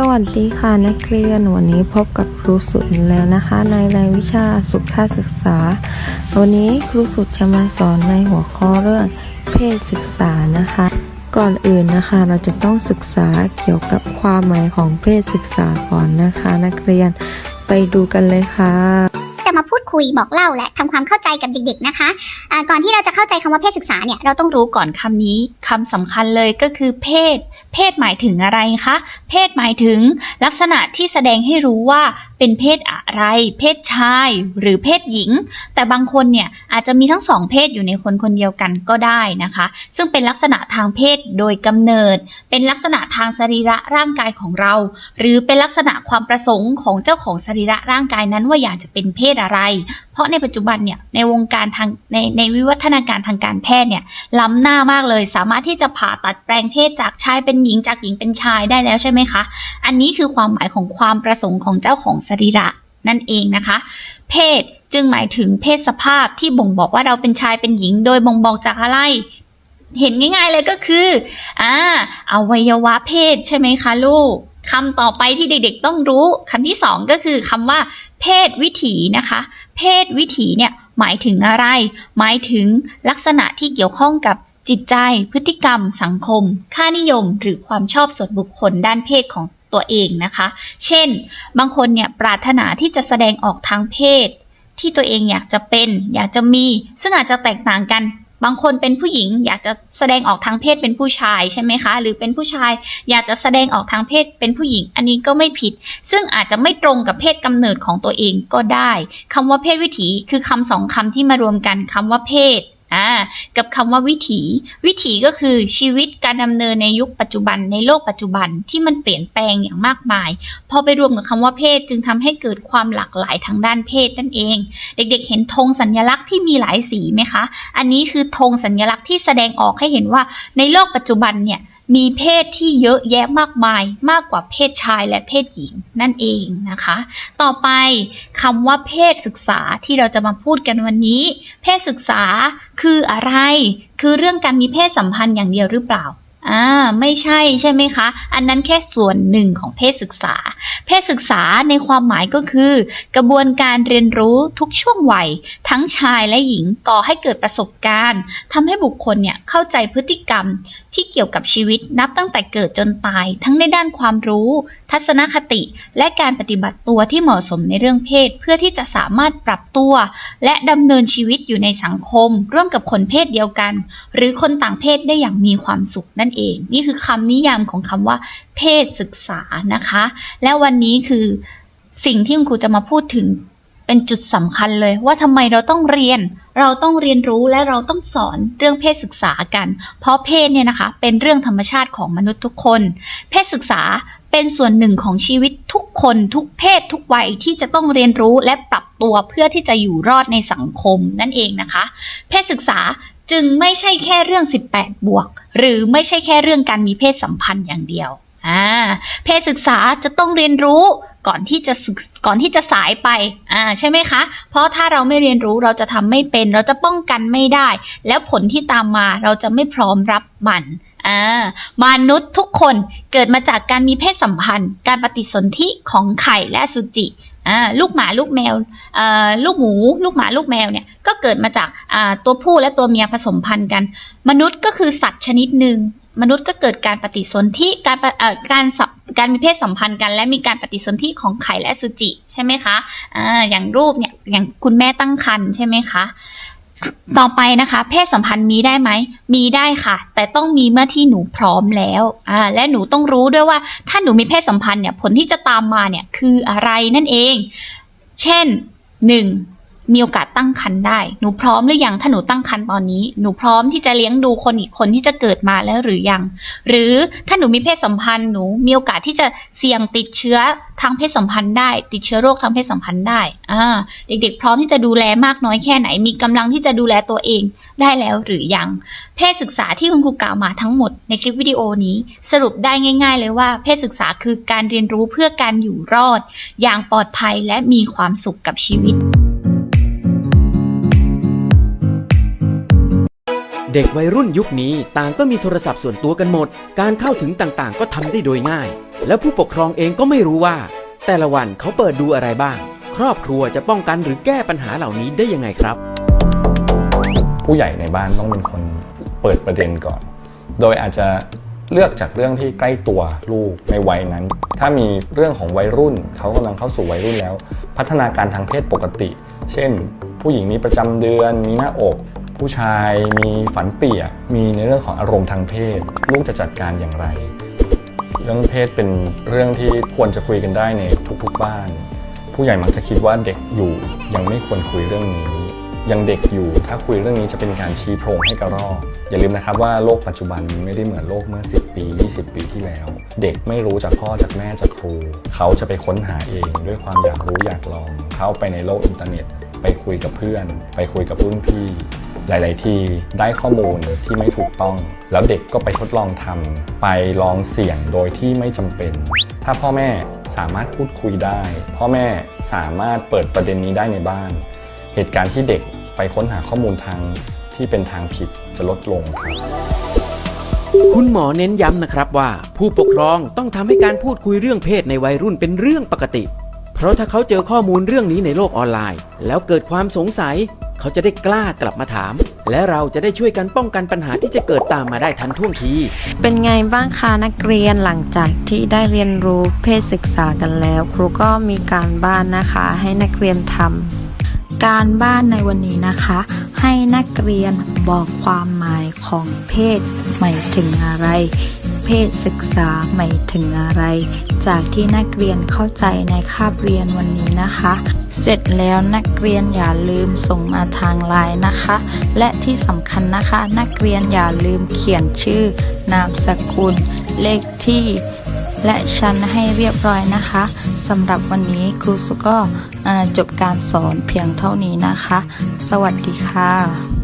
สวัสดีค่ะนักเรียนวันนี้พบกับครูสุดอีกแล้วนะคะ ในรายวิชาสุขศึกษา วันนี้ครูสุดจะมาสอนในหัวข้อเรื่องเพศศึกษานะคะ ก่อนอื่นนะคะเราจะต้องศึกษาเกี่ยวกับความหมายของเพศศึกษาก่อนนะคะ นักเรียนไปดูกันเลยค่ะ จะมาพูดคุยบอกเล่าและทำความเข้าใจกับเด็กๆนะคะอ่าก่อนที่เราจะเข้าใจคำว่าเพศศึกษาเนี่ยเราต้องรู้ก่อนคำนี้คำสำคัญเลยก็คือเพศ เพศหมายถึงอะไรคะ เพศหมายถึงลักษณะที่แสดงให้รู้ว่าเป็นเพศอะไร เพศชาย หรือเพศหญิง แต่บางคนเนี่ยอาจจะมีทั้งสองเพศอยู่ในคนคนเดียวกันก็ได้นะคะ ซึ่งเป็นลักษณะทางเพศโดยกำเนิด เป็นลักษณะทางสรีระร่างกายของเรา หรือเป็นลักษณะความประสงค์ของเจ้าของสรีระร่างกายนั้นว่าอยากจะเป็นเพศอะไร เพราะในปัจจุบันเนี่ยในวงการทางในในวิวัฒนาการทางการแพทย์เนี่ยล้ำหน้ามากเลย สามารถที่จะผ่าตัดแปลงเพศจากชายเป็นหญิงจากหญิงเป็นชายได้แล้วใช่ไหมคะ อันนี้คือความหมายของความประสงค์ของเจ้าของสรีระนั่นเองนะคะ เพศจึงหมายถึงเพศสภาพที่บ่งบอกว่าเราเป็นชายเป็นหญิง โดยบ่งบอกจากอะไร เห็นง่ายๆเลยก็คืออ่าอวัยวะเพศใช่ไหมคะลูก คำต่อไปที่เด็กๆต้องรู้คำที่สองก็คือคำว่า เพศวิถีนะคะ เพศวิถีเนี่ยหมายถึงอะไร หมายถึงลักษณะที่เกี่ยวข้องกับจิตใจ พฤติกรรม สังคม ค่านิยม หรือความชอบส่วนบุคคลด้านเพศของตัวเองนะคะ เช่น บางคนเนี่ยปรารถนาที่จะแสดงออกทางเพศ ที่ตัวเองอยากจะเป็น อยากจะมี ซึ่งอาจจะแตกต่างกัน บางคนเป็นผู้หญิงอยากจะแสดงออกทางเพศเป็นผู้ชายใช่ไหมคะ หรือเป็นผู้ชายอยากจะแสดงออกทางเพศเป็นผู้หญิง อันนี้ก็ไม่ผิด ซึ่งอาจจะไม่ตรงกับเพศกำเนิดของตัวเองก็ได้คำว่าเพศวิถีคือคำสองคำที่มารวมกันคำว่าเพศ อ่ากับคำว่าวิถี วิถีก็คือชีวิตการดำเนินในยุคปัจจุบันในโลกปัจจุบันที่มันเปลี่ยนแปลงอย่างมากมาย พอไปรวมกับคำว่าเพศจึงทำให้เกิดความหลากหลายทางด้านเพศนั่นเอง เด็กๆ เห็นธงสัญลักษณ์ที่มีหลายสีไหมคะ อันนี้คือธงสัญลักษณ์ที่แสดงออกให้เห็นว่าในโลกปัจจุบันเนี่ย มีเพศที่เยอะแยะมากมายมากกว่าเพศชายและเพศหญิงนั่นเองนะคะ ต่อไปคำว่าเพศศึกษาที่เราจะมาพูดกันวันนี้ เพศศึกษาคืออะไร คือเรื่องการมีเพศสัมพันธ์อย่างเดียวหรือเปล่า อ่าไม่ใช่ใช่ไหมคะ อันนั้นแค่ส่วนหนึ่งของเพศศึกษา เพศศึกษาในความหมายก็คือ กระบวนการเรียนรู้ทุกช่วงวัย ทั้งชายและหญิงก่อให้เกิดประสบการณ์ทำให้บุคคลเนี่ยเข้าใจพฤติกรรมที่เกี่ยวกับชีวิตนับตั้งแต่เกิดจนตาย ทั้งในด้านความรู้ ทัศนคติ และการปฏิบัติตัวที่เหมาะสมในเรื่องเพศ เพื่อที่จะสามารถปรับตัว และดำเนินชีวิตอยู่ในสังคม ร่วมกับคนเพศเดียวกัน หรือคนต่างเพศได้อย่างมีความสุขนั่นเอง นี่คือคำนิยามของคำว่า เพศศึกษานะคะ และวันนี้คือสิ่งที่คุณครูจะมาพูดถึงเป็นจุดสำคัญเลยว่าทำไมเราต้องเรียน เราต้องเรียนรู้และเราต้องสอนเรื่องเพศศึกษากัน เพราะเพศเนี่ยนะคะเป็นเรื่องธรรมชาติของมนุษย์ทุกคน เพศศึกษาเป็นส่วนหนึ่งของชีวิตทุกคนทุกเพศทุกวัยที่จะต้องเรียนรู้และปรับตัวเพื่อที่จะอยู่รอดในสังคมนั่นเองนะคะ เพศศึกษา จึงไม่ใช่แค่เรื่อง 18 บวก หรือไม่ใช่แค่เรื่องการมีเพศสัมพันธ์อย่างเดียวอ่าเพศศึกษาจะต้องเรียนรู้ก่อนที่จะก่อนที่จะสายไปอ่าใช่ไหมคะ เพราะถ้าเราไม่เรียนรู้เราจะทำไม่เป็น เราจะป้องกันไม่ได้ แล้วผลที่ตามมาเราจะไม่พร้อมรับมันอ่ามนุษย์ทุกคนเกิดมาจากการมีเพศสัมพันธ์ การปฏิสนธิของไข่และสุจิ อ่าลูกหมาลูกแมวเอ่อลูกหมู ลูกหมาลูกแมวเนี่ยก็เกิดมาจากอ่าตัวผู้และตัวเมียผสมพันธุ์กัน มนุษย์ก็คือสัตว์ชนิดหนึ่งมนุษย์ก็เกิดการปฏิสนธิการเอ่อการการมีเพศสัมพันธ์กัน และมีการปฏิสนธิของไข่และสุจิใช่ไหมคะอ่าอย่างรูปเนี่ยอย่างคุณแม่ตั้งครรภ์ใช่ไหมคะ ต่อไปนะคะ เพศสัมพันธ์มีได้ไหม มีได้ค่ะ แต่ต้องมีเมื่อที่หนูพร้อมแล้วอ่าและหนูต้องรู้ด้วยว่า ถ้าหนูมีเพศสัมพันธ์เนี่ยผลที่จะตามมาเนี่ยคืออะไรนั่นเอง เช่นหนึ่ง มีโอกาสตั้งครรภ์ได้ หนูพร้อมหรือยัง ถ้าหนูตั้งครรภ์ตอนนี้ หนูพร้อมที่จะเลี้ยงดูคนอีกคนที่จะเกิดมาแล้วหรือยัง หรือถ้าหนูมีเพศสัมพันธ์ หนูมีโอกาสที่จะเสี่ยงติดเชื้อทางเพศสัมพันธ์ได้ ติดเชื้อโรคทางเพศสัมพันธ์ได้ อ่า เด็กๆ พร้อมที่จะดูแลมากน้อยแค่ไหน มีกำลังที่จะดูแลตัวเองได้แล้วหรือยัง เพศศึกษาที่คุณครูกล่าวมาทั้งหมดในคลิปวิดีโอนี้ สรุปได้ง่าย ๆ เลยว่า เพศศึกษาคือการเรียนรู้เพื่อการอยู่รอด อย่างปลอดภัยและมีความสุขกับชีวิต เด็กวัยรุ่นยุคนี้ต่างก็มีโทรศัพท์ส่วนตัวกันหมด การเข้าถึงต่างๆ ก็ทำได้โดยง่าย แล้วผู้ปกครองเองก็ไม่รู้ว่า แต่ละวันเขาเปิดดูอะไรบ้าง ครอบครัวจะป้องกันหรือแก้ปัญหาเหล่านี้ได้ยังไงครับ ผู้ใหญ่ในบ้านต้องเป็นคนเปิดประเด็นก่อน โดยอาจจะเลือกจากเรื่องที่ใกล้ตัวลูกในวัยนั้น ถ้ามีเรื่องของวัยรุ่น เขากำลังเข้าสู่วัยรุ่นแล้ว พัฒนาการทางเพศปกติ เช่น ผู้หญิงมีประจำเดือนมีหน้าอก ผู้ชายมีฝันเปียก มีในเรื่องของอารมณ์ทางเพศ ลูกจะจัดการอย่างไร เรื่องเพศเป็นเรื่องที่ควรจะคุยกันได้ในทุกๆบ้าน ผู้ใหญ่มักจะคิดว่าเด็กอยู่ยังไม่ควรคุยเรื่องนี้ ยังเด็กอยู่ถ้าคุยเรื่องนี้จะเป็นการชี้โพรงให้กระรอกอย่าลืมนะครับว่าโลกปัจจุบันไม่ได้เหมือนโลกเมื่อ 10 ปี 20 ปีที่แล้ว เด็กไม่รู้จากพ่อจากแม่จากครู เขาจะไปค้นหาเองด้วยความอยากรู้อยากลอง เข้าไปในโลกอินเทอร์เน็ต ไปคุยกับเพื่อน ไปคุยกับรุ่นพี่ หลาย ๆ ที่ได้ข้อมูลที่ไม่ถูกต้อง แล้วเด็กก็ไปทดลองทำไปลองเสี่ยงโดยที่ไม่จำเป็น ถ้าพ่อแม่สามารถพูดคุยได้ พ่อแม่สามารถเปิดประเด็นนี้ได้ในบ้าน เหตุการณ์ที่เด็กไปค้นหาข้อมูลทางที่เป็นทางผิดจะลดลงครับคุณหมอเน้นย้ำนะครับว่า ผู้ปกครองต้องทำให้การพูดคุยเรื่องเพศในวัยรุ่นเป็นเรื่องปกติ เพราะถ้าเขาเจอข้อมูลเรื่องนี้ในโลกออนไลน์ แล้วเกิดความสงสัย เขาจะได้กล้ากลับมาถาม และเราจะได้ช่วยกันป้องกันปัญหาที่จะเกิดตามมาได้ทันท่วงที เป็นไงบ้างคะนักเรียนหลังจากที่ได้เรียนรู้เพศศึกษากันแล้ว ครูก็มีการบ้านนะคะให้นักเรียนทำการบ้านในวันนี้นะคะ ให้นักเรียนบอกความหมายของเพศหมายถึงอะไร เพศศึกษาหมายถึงอะไร จากที่นักเรียนเข้าใจในคาบเรียนวันนี้นะคะ เสร็จแล้วนักเรียนอย่าลืมส่งมาทางไลน์นะคะ และที่สำคัญนะคะ นักเรียนอย่าลืมเขียนชื่อ นามสกุล เลขที่ และชั้นให้เรียบร้อยนะคะสำหรับวันนี้ครูสุก็จบการสอนเพียงเท่านี้นะคะ สวัสดีค่ะ